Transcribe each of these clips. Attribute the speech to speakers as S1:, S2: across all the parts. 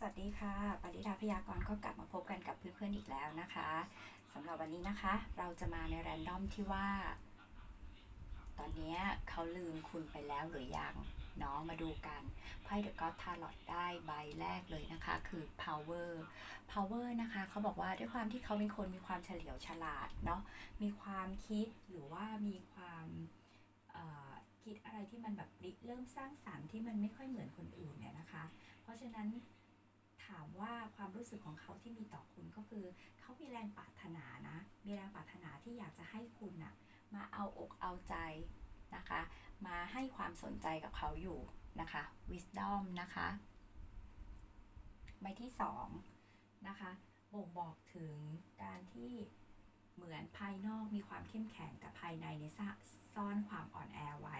S1: สวัสดีค่ะ ปริดาพยากรณ์ก็กลับมาพบกันกับเพื่อนๆอีกแล้วนะคะสำหรับวันนี้นะคะ เราจะมาในแรนดอมที่ว่า ตอนนี้เขาลืมคุณไปแล้วหรือยังเนาะมาดูกันไพ่เดอะก็อ t ทาร์ลอตได้ใบแรกเลยนะคะ คือ power power นะคะเขาบอกว่าด้วยความที่เขาเป็นคนมีความเฉลียวฉลาดเนาะมีความคิดหรือว่ามีความคิดอะไรที่มันแบบเริ่มสร้างสรรค์ที่มันไม่ค่อยเหมือนคนอื่นเนี่ยนะคะ เพราะฉะนั้น ถามว่าความรู้สึกของเขาที่มีต่อคุณก็คือ เขามีแรงปรารถนานะ มีแรงปรารถนาที่อยากจะให้คุณน่ะมาเอาอกเอาใจนะคะ มาให้ความสนใจกับเขาอยู่นะคะ wisdom นะคะใบที่สองนะคะบ่งบอกถึงการที่เหมือนภายนอกมีความเข้มแข็งแต่ภายในเนซ่ซ่อนความอ่อนแอไว้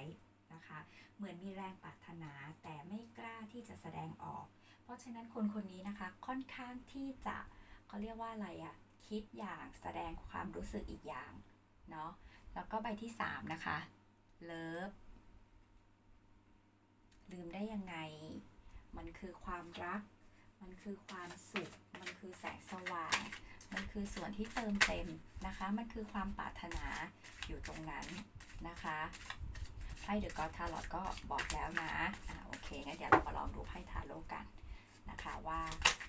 S1: นะคะ เหมือนมีแรงปรารถนาแต่ไม่กล้าที่จะแสดงออก เพราะฉะนั้นคนคนนี้นะคะค่อนข้างที่จะเขาเรียกว่าอะไรอะคิดอย่างแสดงความรู้สึกอีกอย่างเนาะแล้วก็ใบที่สามนะคะเลิฟลืมได้ยังไง มันคือความรัก มันคือความสุข มันคือแสงสว่าง มันคือส่วนที่เติมเต็มนะคะ มันคือความปรารถนาอยู่ตรงนั้นนะคะไพ่เดอะก็อทาร์ลอตก็บอกแล้วนะอ่าโอเคงั้นเดี๋ยวเรามาลองดูไพ่ทาโร่กัน นะคะว่า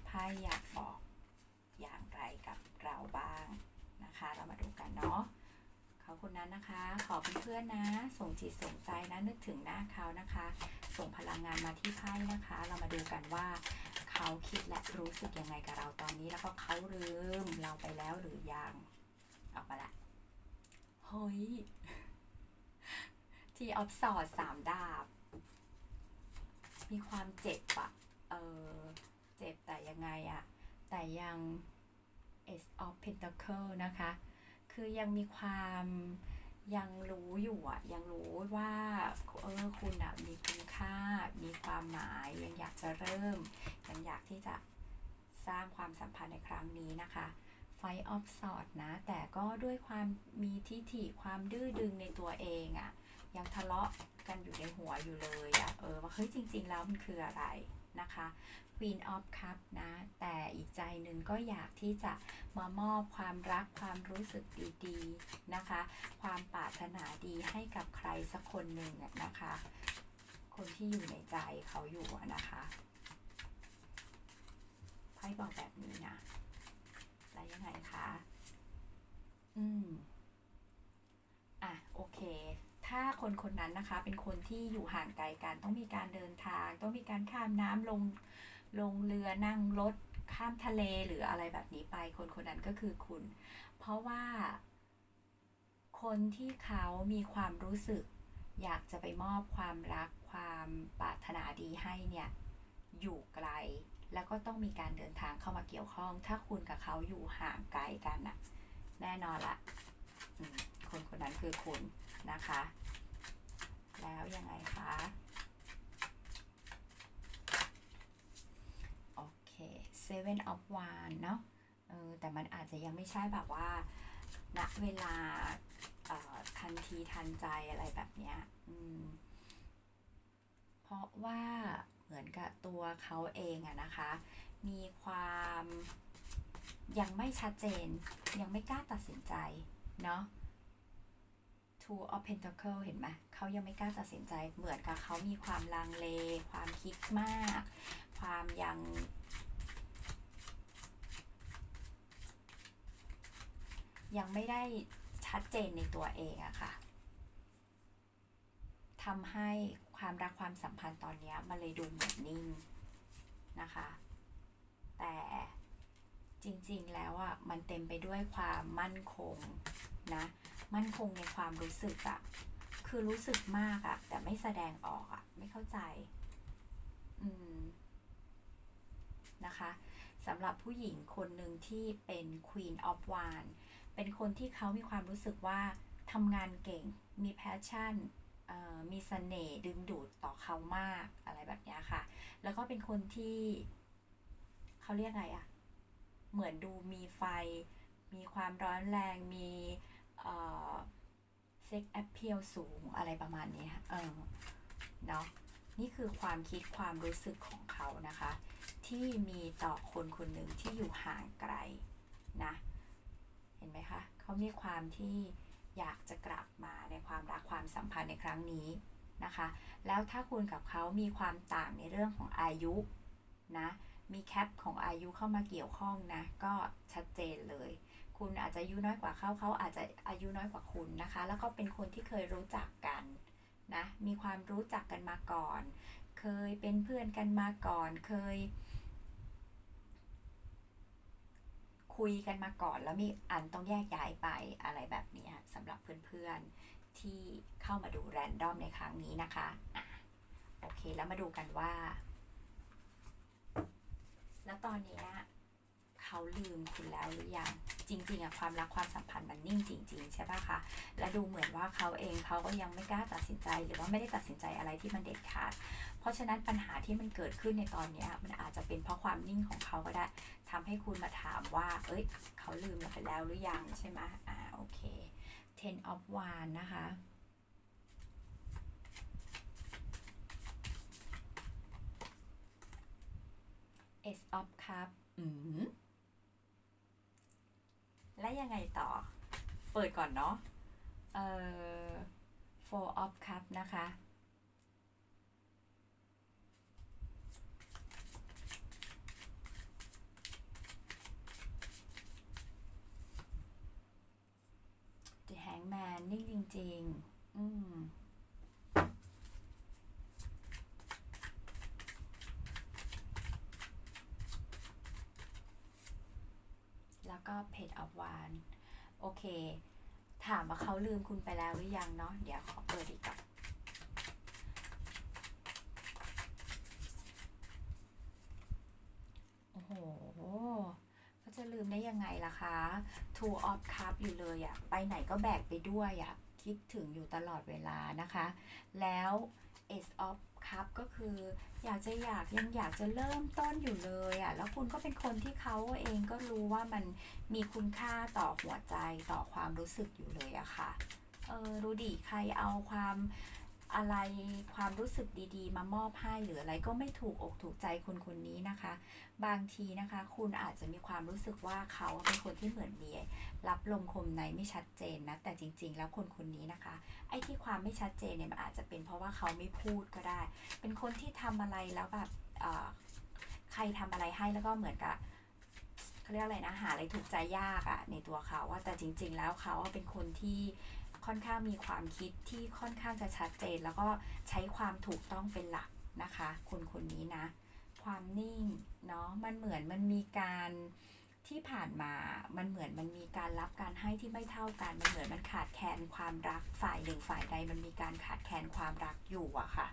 S1: ไพ่อยากบอกอย่างไรกับเราบ้างนะคะ เรามาดูกันเนาะเขาคนนั้นนะคะ ขอเพื่อนๆนะ ส่งจิตส่งใจนะนึกถึงหน้าเขานะคะ ส่งพลังงานมาที่ไพ่นะคะ เรามาดูกันว่าเขาคิดและรู้สึกยังไงกับเราตอนนี้แล้วก็เขาลืมเราไปแล้วหรือยังออกมาละเฮ้ยที่ออฟสอดสามดาบ มีความเจ็บอะ ออเจ็บแต่ยังไงอะแต่ยัง Ace of Pentacle นะคะ คือยังมีความยังรู้อยู่อะยังรู้ว่าเออคุณอะมีคุณค่า มีความหมาย ยังอยากจะเริ่ม ยังอยากที่จะสร้างความสัมพันธ์ในครั้งนี้นะคะไฟออฟสอดนะ แต่ก็ด้วยความมีทิฐิความดื้อดึงในตัวเองอะยังทะเลาะกันอยู่ในหัวอยู่เลยอะเออว่าเฮ้ยจริง ๆ แล้วมันคืออะไร นะคะ Queen of Cup นะ แต่อีกใจหนึ่งก็อยากที่จะมามอบความรักความรู้สึกดีๆนะคะ ความปรารถนาดีให้กับใครสักคนหนึ่งนะคะ คนที่อยู่ในใจเขาอยู่นะคะไพ่บอกแบบนี้นะแล้วยังไงคะ อืม อะ โอเค ถ้าคนคนนั้นนะคะเป็นคนที่อยู่ห่างไกลกันต้องมีการเดินทาง ต้องมีการข้ามน้ำลงลงเรือนั่งรถข้ามทะเลหรืออะไรแบบนี้ไป คนคนนั้นก็คือคุณ เพราะว่า คนที่เขามีความรู้สึก อยากจะไปมอบความรักความปรารถนาดีให้เนี่ยอยู่ไกล แล้วก็ต้องมีการเดินทางเข้ามาเกี่ยวข้อง ถ้าคุณกับเขาอยู่ห่างไกลกันน่ะแน่นอนละคนคนนั้นคือคุณ นะคะ แล้วยังไงคะโอเค seven of one เนาะเออแต่มันอาจจะยังไม่ใช่แบบว่าณเวลาทันทีทันใจอะไรแบบเนี้ยอืมเพราะว่าเหมือนกับตัวเขาเองอะนะคะ มีความยังไม่ชัดเจน ยังไม่กล้าตัดสินใจ เนาะ Two of Pentacle เห็นไหมเขายังไม่กล้าตัดสินใจเหมือนกับเขามีความลังเล ความคิดมาก ความยังยังไม่ได้ชัดเจนในตัวเองอะค่ะทำให้ความรักความสัมพันธ์ตอนนี้มันเลยดูเหมือนนิ่งนะคะ แต่จริงๆแล้วอะมันเต็มไปด้วยความมั่นคงนะ มั่นคงในความรู้สึกอะคือรู้สึกมากอะแต่ไม่แสดงออกอะไม่เข้าใจ อืมนะคะสำหรับผู้หญิงคนหนึ่งที่เป็น Queen of w a n เป็นคนที่เขามีความรู้สึกว่าทำงานเก่ง มีแพชชั่นอ่อมีเสน่ห์ดึงดูดต่อเขามากอะไรแบบนี้ค่ะ แล้วก็เป็นคนที่เขาเรียกไงอะเหมือนดูมีไฟ มีความร้อนแรง มี เซ็กแอ p เพียสูงอะไรประมาณนี้ค่ะเออเนาะนี่คือความคิดความรู้สึกของเขานะคะ ที่มีต่อคนคนหนึ่งที่อยู่ห่างไกลนะเห็นไหมคะเขามีความที่อยากจะกลับมาในความรักความสัมพันธ์ในครั้งนี้นะคะ แล้วถ้าคุณกับเขามีความต่างในเรื่องของอายุนะมีแคปของอายุเข้ามาเกี่ยวข้องนะก็ชัดเจนเลย คุณอาจจะอายุน้อยกว่าเขาเขาอาจจะอายุน้อยกว่าคุณนะคะ แล้วก็เป็นคนที่เคยรู้จักกันนะ มีความรู้จักกันมาก่อน เคยเป็นเพื่อนกันมาก่อน เคย คุยกันมาก่อน แล้วมีอันต้องแยกย้ายไปอะไรแบบนี้สำหรับเพื่อนๆที่เข้ามาดูแรนดอมในครั้งนี้นะคะอะโอเคแล้วมาดูกันว่า แล้วตอนเนี้ย เขาลืมคุณแล้วหรือยังจริงๆอะความรักความสัมพันธ์มันนิ่งจริง ๆ ใช่ปะคะ และดูเหมือนว่าเขาเองเขาก็ยังไม่กล้าตัดสินใจหรือว่าไม่ได้ตัดสินใจอะไรที่มันเด็ดขาด เพราะฉะนั้นปัญหาที่มันเกิดขึ้นในตอนนี้มันอาจจะเป็นเพราะความนิ่งของเขาก็ได้ทำให้คุณมาถามว่า เอ้ย เขาลืมเราไปแล้วหรือยังใช่ไหมอ่าโอเค ten of w a n นะคะ Ace of Cup อืม ได้ยังไงต่อ เปิดก่อนเนาะเอ่อ Four of Cup นะคะ The Hangman นิ่งจริง ๆ อืม แล้วก็เพจออฟวานโอเค ถามว่าเขาลืมคุณไปแล้วหรือยังเนาะเดี๋ยวขอเปิดอีกก่อนโอ้โหเขาจะลืมได้ยังไงล่ะคะ Two of Cup อยู่เลยอะไปไหนก็แบกไปด้วยอะคิดถึงอยู่ตลอดเวลานะคะ แล้ว Ace of ครับก็คือ อยากจะอยากยังอยากจะเริ่มต้นอยู่เลยอะ่ะแล้วคุณก็เป็นคนที่เขาเองก็รู้ว่ามันมีคุณค่าต่อหัวใจต่อความรู้สึกอยู่เลยอะค่ะเออรู้ดิใครเอาความ อะไรความรู้สึกดีๆ มามอบให้หรืออะไรก็ไม่ถูกอกถูกใจคนคนนี้นะคะ บางทีนะคะ คุณอาจจะมีความรู้สึกว่าเขาเป็นคนที่เหมือนมีรับลมคมในไม่ชัดเจนนะ แต่จริง ๆ แล้วคนคนนี้นะคะ ไอ้ที่ความไม่ชัดเจนเนี่ยมันอาจจะเป็นเพราะว่าเขาไม่พูดก็ได้ เป็นคนที่ทำอะไรแล้วแบบเอ่อใครทำอะไรให้แล้วก็เหมือนกับเขาเรียกอะไรนะหาอะไรถูกใจยากอะในตัวเขาว่าแต่จริง ๆ แล้วเขาเป็นคนที่ ค่อนข้างมีความคิดที่ค่อนข้างจะชัดเจน แล้วก็ใช้ความถูกต้องเป็นหลักนะคะคนคนนี้นะ ความนิ่งเนาะมันเหมือนมันมีการที่ผ่านมามันเหมือนมันมีการรับการให้ที่ไม่เท่ากัน มันเหมือนมันขาดแคลนความรักฝ่ายหนึ่งฝ่ายใด มันมีการขาดแคลนความรักอยู่อะค่ะ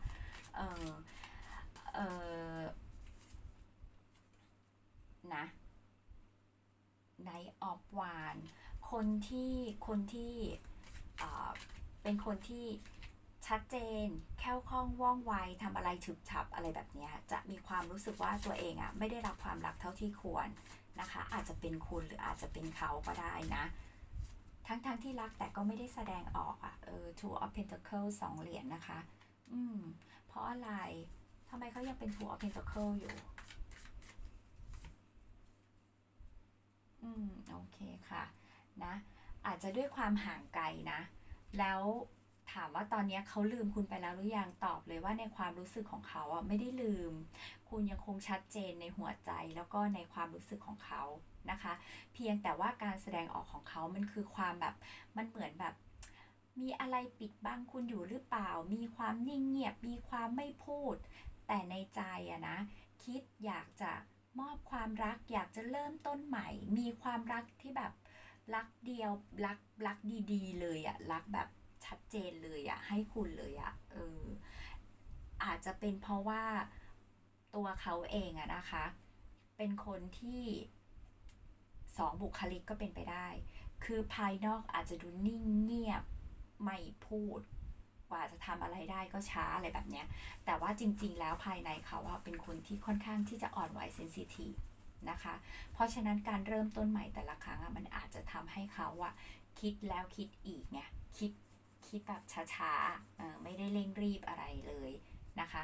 S1: เออเออนะไนออฟวานคนที่คนที่ เป็นคนที่ชัดเจน แค่วคล่องว่องไวทำอะไรฉึบฉับอะไรแบบนี้จะมีความรู้สึกว่าตัวเองอะไม่ได้รับความรักเท่าที่ควรนะคะ อาจจะเป็นคุณหรืออาจจะเป็นเขาก็ได้นะ ทั้งๆทที่รักแต่ก็ไม่ได้แสดงออกอะเออ two of pentacles สองเหรียญนะคะ อืม เพราะอะไรทำไมเขายังเป็น two of pentacle อยู่ อืม โอเคค่ะ นะ อาจจะด้วยความห่างไกลนะ แล้วถามว่าตอนนี้เขาลืมคุณไปแล้วหรือยังตอบเลยว่าในความรู้สึกของเขาอะไม่ได้ลืม คุณยังคงชัดเจนในหัวใจแล้วก็ในความรู้สึกของเขานะคะ เพียงแต่ว่าการแสดงออกของเขามันคือความแบบมันเหมือนแบบ มีอะไรปิดบังคุณอยู่หรือเปล่า มีความนิ่งเงียบมีความไม่พูด แต่ในใจอะนะ คิดอยากจะมอบความรักอยากจะเริ่มต้นใหม่ มีความรักที่แบบ รักเดียวรักรักดีๆ เลยอะรักแบบชัดเจนเลยอะให้คุณเลยอะเอออาจจะเป็นเพราะว่าตัวเขาเองอะนะคะ เป็นคนที่สองบุคลิกก็เป็นไปได้ คือภายนอกอาจจะดูนิ่งเงียบไม่พูด กว่าจะทำอะไรได้ก็ช้าอะไรแบบเนี้ย แต่ว่าจริง ๆ แล้วภายในเขาว่าเป็นคนที่ค่อนข้างที่จะอ่อนไหวเซนซิทีฟ นะคะ เพราะฉะนั้นการเริ่มต้นใหม่แต่ละครั้งอะมันอาจจะทำให้เขาอะคิดแล้วคิดอีกไงคิดคิดแบบช้าๆไม่ได้เร่งรีบอะไรเลยนะคะ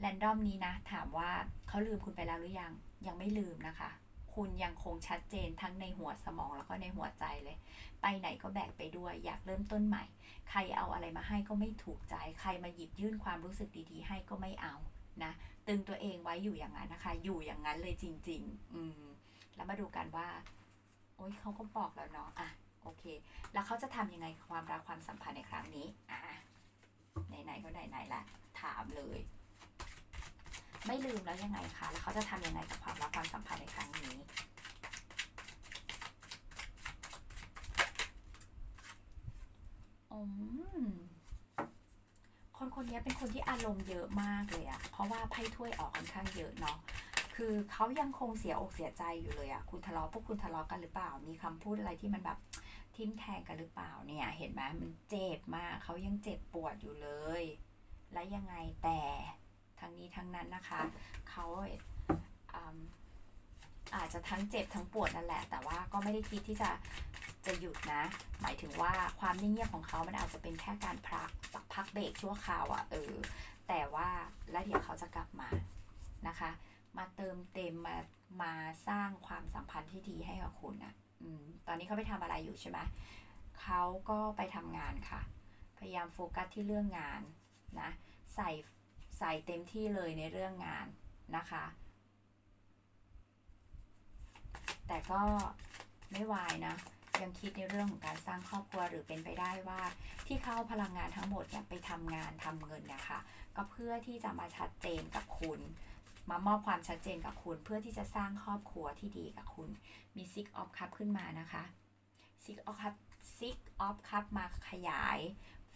S1: แรนดอมนี้นะ ถามว่าเขาลืมคุณไปแล้วหรือยังยังไม่ลืมนะคะ คุณยังคงชัดเจนทั้งในหัวสมองแล้วก็ในหัวใจเลย ไปไหนก็แบกไปด้วย อยากเริ่มต้นใหม่ ใครเอาอะไรมาให้ก็ไม่ถูกใจ ใครมาหยิบยื่นความรู้สึกดีๆ ให้ก็ไม่เอา นะตึงตัวเองไว้อยู่อย่างนั้นนะคะ อยู่อย่างนั้นเลยจริง ๆ อืมแล้วมาดูกันว่า โอ๊ยเขาก็บอกแล้วเนาะอะโอเค แล้วเขาจะทำยังไงความรักความสัมพันธ์ในครั้งนี้อะไหนๆก็ไหนๆละถามเลย ไม่ลืมแล้วยังไงคะแล้วเขาจะทำยังไงกับความรักความสัมพันธ์ในครั้งนี้อืม คนคนนี้เป็นคนที่อารมณ์เยอะมากเลยอะเพราะว่าไพ่ถ้วยออกค่อนข้างเยอะเนาะ คือเขายังคงเสียอกเสียใจอยู่เลยอะคุณทะเลาะพวกคุณทะเลาะกันหรือเปล่า มีคำพูดอะไรที่มันแบบทิมแทงกันหรือเปล่าเนี่ย เห็นไหมมันเจ็บมาก เขายังเจ็บปวดอยู่เลย และยังไงแต่ทั้งนี้ทั้งนั้นนะคะ เขา อาจจะทั้งเจ็บทั้งปวดนั่นแหละ แต่ว่าก็ไม่ได้คิดที่จะจะหยุดนะ หมายถึงว่าความเงียบๆของเขามันอาจจะเป็นแค่การพักพักเบรกชั่วคราวอะเออ แต่ว่าแล้วเดี๋ยวเขาจะกลับมานะคะ มาเติมเต็มมามาสร้างความสัมพันธ์ที่ดีให้กับคุณนะอืมตอนนี้เขาไปทำอะไรอยู่ใช่ไหมเขาก็ไปทำงานค่ะ พยายามโฟกัสที่เรื่องงานนะ ใส่ใส่เต็มที่เลยในเรื่องงานนะคะ แต่ก็ไม่วายนะ ยังคิดในเรื่องของการสร้างครอบครัวหรือเป็นไปได้ว่า ที่เขาเอาพลังงานทั้งหมดเนี่ยไปทำงานทำเงินเนะคะ ก็เพื่อที่จะมาชัดเจนกับคุณ มามอบความชัดเจนกับคุณเพื่อที่จะสร้างครอบครัวที่ดีกับคุณ มี Six of Cup ขึ้นมานะคะ Six of Cup Six of Cup มาขยาย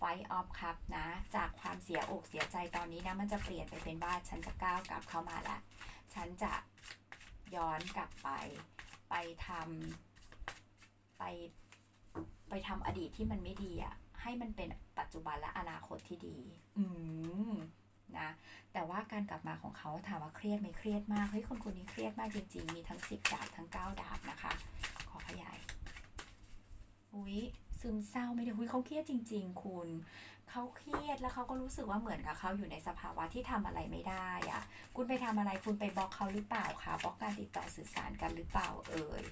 S1: Five of Cup นะ จากความเสียอกเสียใจตอนนี้นะ มันจะเปลี่ยนไปเป็นว่าฉันจะก้าวกลับเข้ามาละ ฉันจะย้อนกลับไป ไปทำไปไปทำอดีตที่มันไม่ดีอะ่ะให้มันเป็นปัจจุบันและอนาคตที่ดี อืมนะ แต่ว่าการกลับมาของเขาถามว่าเครียดไหมเครียดมาก เฮ้ย คนคนนี้เครียดมากจริง ๆ มีทั้งสิบดาบทั้งเก้าดาบนะคะ ขอขยาย อุ้ย ซึมเศร้าไม่ได้อุ้ยเขาเครียดจริง ๆ คุณเขาเครียดแล้วเขาก็รู้สึกว่าเหมือนกับเขาอยู่ในสภาวะที่ทำอะไรไม่ได้อะคุณไปทำอะไรคุณไปบล็อกเขาหรือเปล่าคะบล็อกการติดต่อสื่อสารกันหรือเปล่าเอ่ย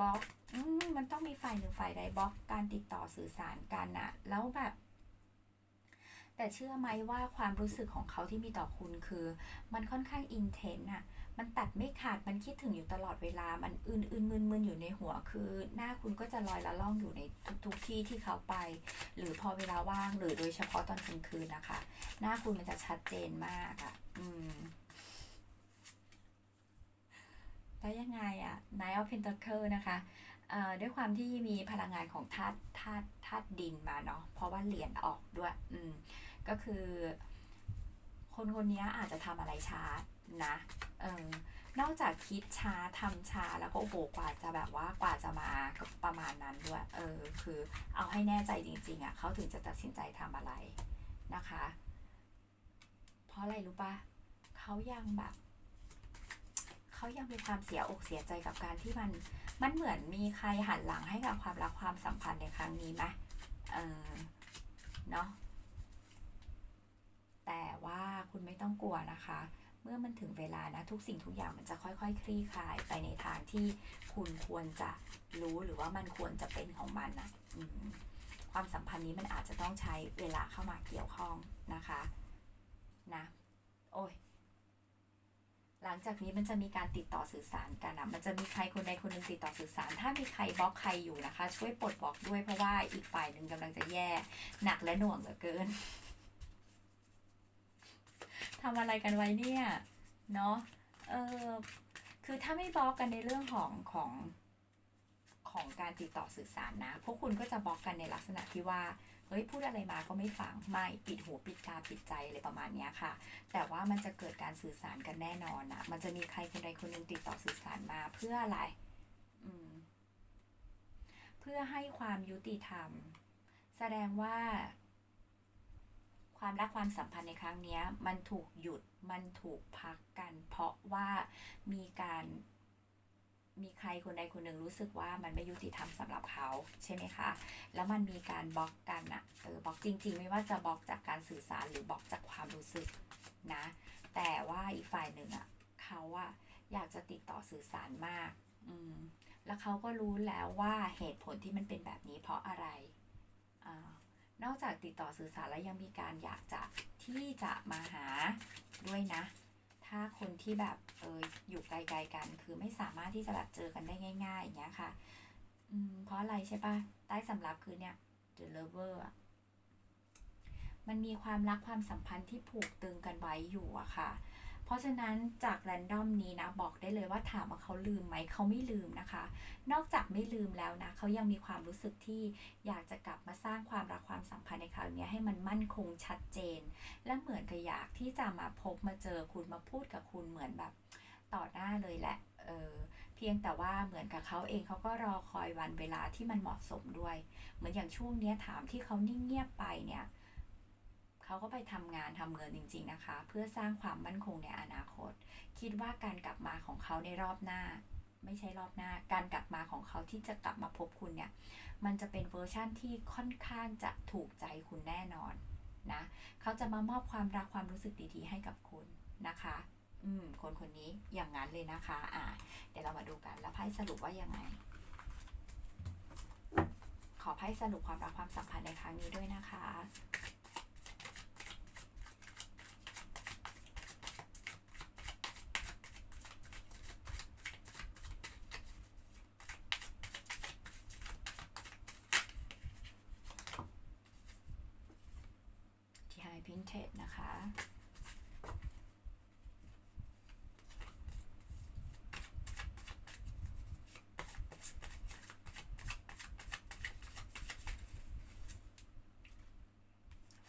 S1: บล็อกอืมมันต้องมีฝ่ายหนึ่งฝ่ายใดบล็อกการติดต่อสื่อสารกันอะแล้วแบบแต่เชื่อไหมว่าความรู้สึกของเขาที่มีต่อคุณคือ มันค่อนข้างอินเทนอะ มันตัดไม่ขาดมันคิดถึงอยู่ตลอดเวลา มันอื่นอื่นมึนมึนอยู่ในหัวคือ หน้าคุณก็จะลอยละล่องอยู่ในทุกๆที่ที่เขาไป หรือพอเวลาว่างหรือโดยเฉพาะตอนกลางคืนนะคะ หน้าคุณมันจะชัดเจนมากอะอืมแล้วยังไงอะ Nine of Pentacle นะคะเอ่อด้วยความที่มีพลังงานของธาตุธาตุธาตุดินมาเนาะเพราะว่าเหรียญออกด้วย อืม ก็คือ คนคนนี้อาจจะทำอะไรช้า นะเออนอกจากคิดช้าทำช้าแล้วก็โอ้โหกว่าจะแบบว่ากว่าจะมาก็ประมาณนั้นด้วยเออคือเอาให้แน่ใจจริง ๆอะ่ะเขาถึงจะตัดสินใจทำอะไรนะคะ เพราะอะไรรู้ปะเขายังแบบเขายังมีความเสียอกเสียใจกับการที่มันมันเหมือนมีใครหันหลังให้กับความรักความสัมพันธ์ในครั้งนี้ไหมเออเนาะแต่ว่าคุณไม่ต้องกลัวนะคะ เมื่อมันถึงเวลานะทุกสิ่งทุกอย่างมันจะค่อยๆ คลี่คลายไปในทางที่คุณควรจะรู้หรือว่ามันควรจะเป็นของมันนะความสัมพันธ์นี้มันอาจจะต้องใช้เวลาเข้ามาเกี่ยวข้องนะคะนะโอ้ยหลังจากนี้มันจะมีการติดต่อสื่อสารกันนะมันจะมีใครคนใดคนหนึ่งติดต่อสื่อสาร ถ้ามีใครบล็อกใครอยู่นะคะ ช่วยปลดบล็อกด้วยเพราะว่าอีกฝ่ายหนึ่งกำลังจะแย่หนักและหน่วงเหลือเกิน ทำอะไรกันไว้เนี่ย เนาะเออคือถ้าไม่บล็อกกันในเรื่องของของของการติดต่อสื่อสารนะ พวกคุณก็จะบล็อกกันในลักษณะที่ว่า เฮ้ย พูดอะไรมาก็ไม่ฟัง ไม่ ปิดหูปิดตา ปิดใจอะไรประมาณนี้ค่ะ แต่ว่ามันจะเกิดการสื่อสารกันแน่นอนนะมันจะมีใครคนใดคนหนึ่งติดต่อสื่อสารมาเพื่ออะไร อืม เพื่อให้ความยุติธรรม แสดงว่า ความรักความสัมพันธ์ในครั้งนี้มันถูกหยุดมันถูกพักกัน เพราะว่ามีการมีใครคนใดคนหนึ่งรู้สึกว่ามันไม่ยุติธรรมสำหรับเขาใช่ไหมคะ แล้วมันมีการบล็อกกันอะเออบล็อกจริง ๆ ไม่ว่าจะบล็อกจากการสื่อสารหรือบล็อกจากความรู้สึกนะ แต่ว่าอีกฝ่ายหนึ่งอะเขาอะอยากจะติดต่อสื่อสารมาก อืม แล้วเขาก็รู้แล้วว่าเหตุผลที่มันเป็นแบบนี้เพราะอะไร นอกจากติดต่อสื่อสารแล้วยังมีการอยากจะที่จะมาหาด้วยนะ ถ้าคนที่แบบเอออยู่ไกลๆกัน คือไม่สามารถที่จะแบบเจอกันได้ง่าย ๆ อย่างเงี้ยค่ะอืมเพราะอะไรใช่ปะใต้สำรับคือเนี่ย the lover อะมันมีความรักความสัมพันธ์ที่ผูกตึงกันไว้อยู่อะค่ะ เพราะฉะนั้นจากแรนดอมนี้นะบอกได้เลยว่าถามว่าเขาลืมไหมเขาไม่ลืมนะคะ นอกจากไม่ลืมแล้วนะเขายังมีความรู้สึกที่อยากจะกลับมาสร้างความรักความสัมพันธ์ในคราวนี้ให้มันมั่นคงชัดเจน และเหมือนกับอยากที่จะมาพบมาเจอคุณมาพูดกับคุณเหมือนแบบต่อหน้าเลยแหละเออเพียงแต่ว่าเหมือนกับเขาเองเขาก็รอคอยวันเวลาที่มันเหมาะสมด้วย เหมือนอย่างช่วงนี้ถามที่เขานิ่งเงียบไปเนี่ย เขาก็ไปทำงานทำเงินจริง ๆนะคะ เพื่อสร้างความมั่นคงในอนาคต คิดว่าการกลับมาของเขาในรอบหน้า ไม่ใช่รอบหน้า การกลับมาของเขาที่จะกลับมาพบคุณเนี่ย มันจะเป็นเวอร์ชั่นที่ค่อนข้างจะถูกใจคุณแน่นอนนะเขาจะมามอบความรักความรู้สึกดีๆ ให้กับคุณนะคะ อืม คนคนนี้อย่างนั้นเลยนะคะ อ่า เดี๋ยวเรามาดูกันแล้วไพ่สรุปว่ายังไง ขอไพ่สรุปความรักความสัมพันธ์ในครั้งนี้ด้วยนะคะ ที่ High Pinted นะคะ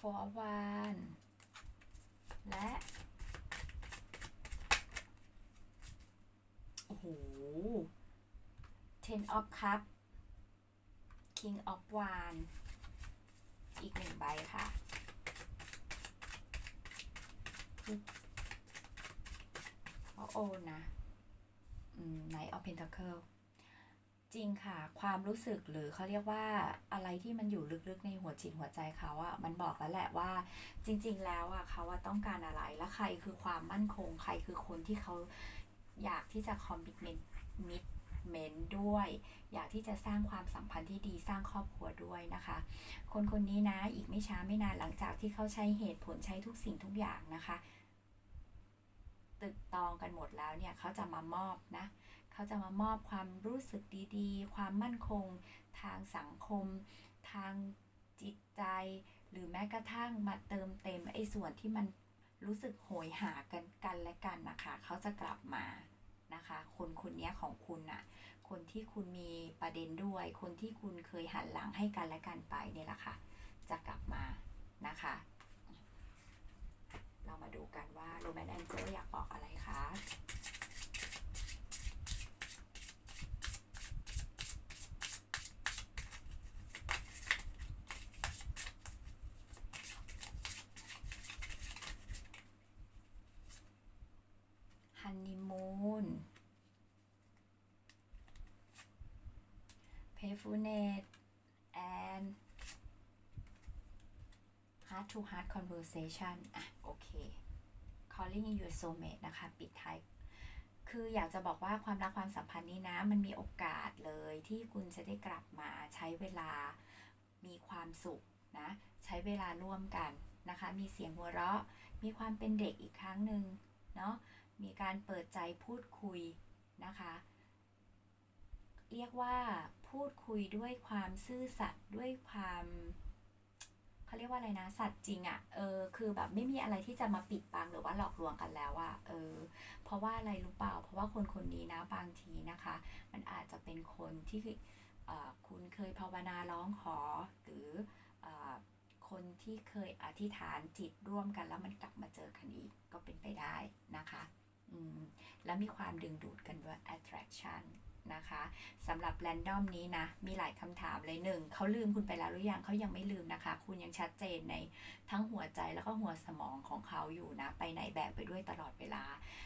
S1: for of One และ โอ้โห Ten of Cup King of One อีกหนึ่งใบค่ะเพราะโอนนะไหนออฟเพนท a เคิล ริงค่ะ ความรู้สึกหรือเขาเรียกว่าอะไรที่มันอยู่ลึกๆในหัวจิตหัวใจเขาอะมันบอกแล้วแหละว่า จริง ๆ แล้วอะเขาว่าต้องการอะไรและใครคือความมั่นคง ใครคือคนที่เขาอยากที่จะคอมมิชเมนต์มิดเมนด้วย อยากที่จะสร้างความสัมพันธ์ที่ดีสร้างครอบครัวด้วยนะคะ คนคนนี้นะอีกไม่ช้าไม่นานหลังจากที่เขาใช้เหตุผลใช้ทุกสิ่งทุกอย่างนะคะ ตึกตองกันหมดแล้วเนี่ยเขาจะมามอบนะ เขาจะมามอบความรู้สึกดีๆ ความมั่นคง ทางสังคม ทางจิตใจ หรือแม้กระทั่งมาเติมเต็มไอ้ส่วนที่มันรู้สึกโหยหากันกันและกันนะคะเขาจะกลับมานะคะ คนคนนี้ของคุณน่ะ คนที่คุณมีประเด็นด้วย คนที่คุณเคยหันหลังให้กันและกันไปเนี่ยแหละค่ะ จะกลับมานะคะ เรามาดูกันว่าโรแมนแอนเจอร์อยากบอกอะไรคะ ฮันนีมูน playfulness and heart to heart conversation อะโอเค calling your soulmate นะคะ ปิดท้าย คืออยากจะบอกว่าความรักความสัมพันธ์นี้นะ มันมีโอกาสเลยที่คุณจะได้กลับมาใช้เวลามีความสุขนะ ใช้เวลาร่วมกันนะคะ มีเสียงหัวเราะ มีความเป็นเด็กอีกครั้งหนึ่งเนาะ มีการเปิดใจพูดคุยนะคะ เรียกว่าพูดคุยด้วยความซื่อสัตย์ด้วยความเขาเรียกว่าอะไรนะ สัตย์จริงอะ่ะเออคือแบบไม่มีอะไรที่จะมาปิดบังหรือว่าหลอกลวงกันแล้วอะ่ะเออ เพราะว่าอะไรรู้เปล่า เพราะว่าคนคนนี้นะบางทีนะคะ มันอาจจะเป็นคนที่เอ่อคุณเคยภาวนาร้องขอหรือเออคนที่เคยอธิษฐานจิตร่วมกัน แล้วมันกลับมาเจอกันอีกก็เป็นไปได้นะคะอืมแล้วมีความดึงดูดกันด้วย attraction นะคะสำหรับแรนดอมนี้นะ มีหลายคำถามเลยหนึ่งเขาลืมคุณไปแล้วหรือยังเขายังไม่ลืมนะคะ คุณยังชัดเจนในทั้งหัวใจแล้วก็หัวสมองของเขาอยู่นะ ไปไหนแบกไปด้วยตลอดเวลา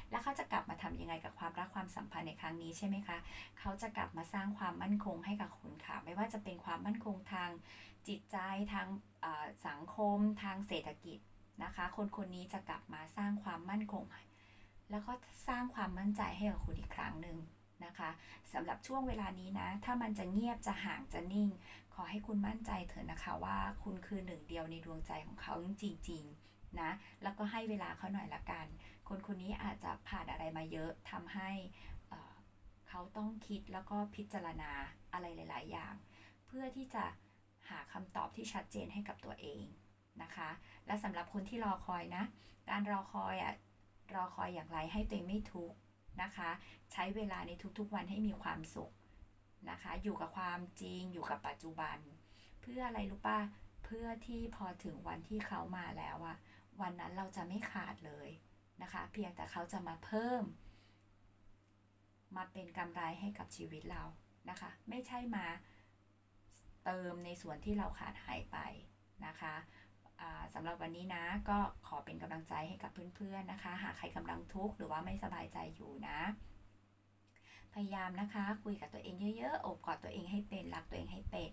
S1: แล้วเขาจะกลับมาทำยังไงกับความรักความสัมพันธ์ในครั้งนี้ใช่ไหมคะเขาจะกลับมาสร้างความมั่นคงให้กับคุณค่ะ ไม่ว่าจะเป็นความมั่นคงทางจิตใจทางสังคมทางเศรษฐกิจนะคะ คนคนนี้จะกลับมาสร้างความมั่นคง แล้วก็สร้างความมั่นใจให้กับคุณอีกครั้งหนึ่ง นะคะสำหรับช่วงเวลานี้นะ ถ้ามันจะเงียบจะห่างจะนิ่ง ขอให้คุณมั่นใจเถอะนะคะว่าคุณคือหนึ่งเดียวในดวงใจของเขาจริงๆนะ แล้วก็ให้เวลาเขาหน่อยละกัน คนคนนี้อาจจะผ่านอะไรมาเยอะทำให้เอ่อเขาต้องคิดแล้วก็พิจารณาอะไรหลาย ๆ อย่าง เพื่อที่จะหาคำตอบที่ชัดเจนให้กับตัวเองนะคะ และสำหรับคนที่รอคอยนะ การรอคอยอะรอคอยอย่างไรให้ตัวเองไม่ทุกข์ นะคะ ใช้เวลาในทุกๆวันให้มีความสุขนะคะ อยู่กับความจริงอยู่กับปัจจุบัน เพื่ออะไรรู้ป่ะเพื่อที่พอถึงวันที่เขามาแล้วอะวันนั้นเราจะไม่ขาดเลยนะคะ เพียงแต่เขาจะมาเพิ่ม มาเป็นกำไรให้กับชีวิตเรานะคะ ไม่ใช่มาเติมในส่วนที่เราขาดหายไปนะคะ สำหรับวันนี้นะก็ขอเป็นกำลังใจให้กับเพื่อนๆนะคะ หากใครกำลังทุกข์หรือว่าไม่สบายใจอยู่นะ พยายามนะคะ คุยกับตัวเองเยอะๆโอบกอดตัวเองให้เป็นรักตัวเองให้เป็น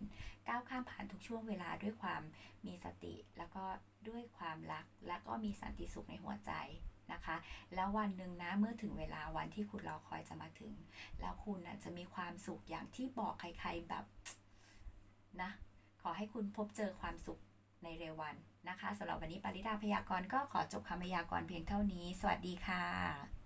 S1: ก้าวข้ามผ่านทุกช่วงเวลาด้วยความมีสติ แล้วก็ด้วยความรักแล้วก็มีสันติสุขในหัวใจนะคะ แล้ววันหนึ่งนะเมื่อถึงเวลาวันที่คุณรอคอยจะมาถึง แล้วคุณนะจะมีความสุขอย่างที่บอกใครๆแบบนะขอให้คุณพบเจอความสุขในเร็ววัน นะคะสำหรับวันนี้ปริดาพยากรณ์ก็ขอจบคำพยากรณ์เพียงเท่านี้ สวัสดีค่ะ